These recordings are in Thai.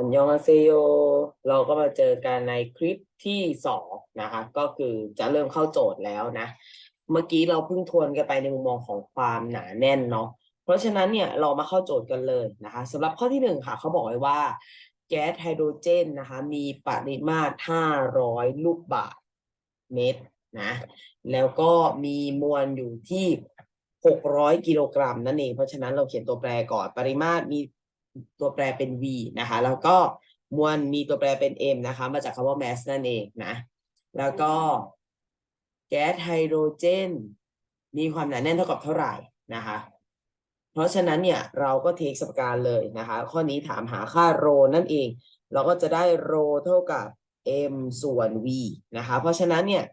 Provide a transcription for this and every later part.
อันยองอาเซโย เราก็มาเจอกันในคลิปที่สองนะคะ ก็คือจะเริ่มเข้าโจทย์แล้วนะ เมื่อกี้เราเพิ่งทวนกันไปในมุมมองของความหนาแน่นเนาะ เพราะฉะนั้นเนี่ยเรามาเข้าโจทย์กันเลยนะคะสำหรับข้อที่หนึ่งค่ะเขาบอกไว้ว่าแก๊สไฮโดรเจนนะคะ มีปริมาตร 500 ลูกบาศก์เมตรนะ แล้วก็มีมวลอยู่ที่ 600 กิโลกรัมนั่นเอง เพราะฉะนั้นเราเขียนตัวแปรก่อน ปริมาตรมี ตัวแปรเป็น v นะคะ แล้วก็มวลมีตัวแปรเป็น m นะคะ มาจากคำว่า mass นั่นเองนะ แล้วก็แก๊สไฮโดรเจน มีความหนาแน่นเท่ากับเท่าไหร่นะคะ เพราะฉะนั้นเนี่ยเราก็เทคสมการเลยนะคะ ข้อนี้ถามหาค่าโรนั่นเอง เราก็จะได้โรเท่ากับ m ส่วน v นะคะ เพราะฉะนั้นเนี่ย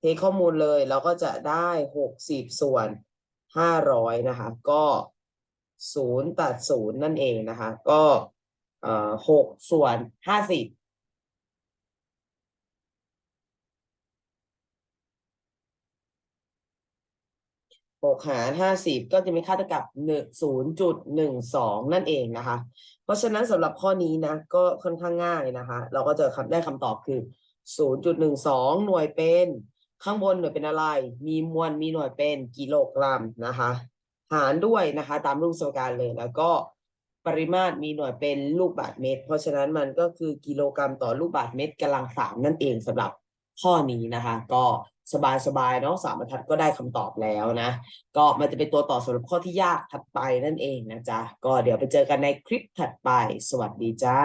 เทคข้อมูลเลยเราก็จะได้หกสิบส่วนห้าร้อยนะคะ ก็ ศูนย์ตัดศูนย์นั่นเองนะคะ ก็เอ่อหกส่วนห้าสิบหกหารห้าสิบก็จะมีค่าเท่ากับหนึ่งศูนย์จุดหนึ่งสองนั่นเองนะคะ เพราะฉะนั้นสำหรับข้อนี้นะ ก็ค่อนข้างง่ายนะคะ เราก็จะได้คำตอบคือศูนย์จุดหนึ่งสองหน่วยเป็น ข้างบนหน่วยเป็นอะไร มีมวลมีหน่วยเป็นกิโลกรัมนะคะ หารด้วยนะคะ ตามรูปสมการเลย แล้วก็ปริมาตรมีหน่วยเป็นลูกบาศก์เมตร เพราะฉะนั้นมันก็คือกิโลกรัมต่อลูกบาศก์เมตรกำลังสามนั่นเองสำหรับข้อนี้นะคะ ก็สบายๆเนาะสามบรรทัดก็ได้คำตอบแล้วนะ ก็มันจะเป็นตัวต่อสำหรับข้อที่ยากถัดไปนั่นเองนะจ๊ะ ก็เดี๋ยวไปเจอกันในคลิปถัดไป สวัสดีจ้า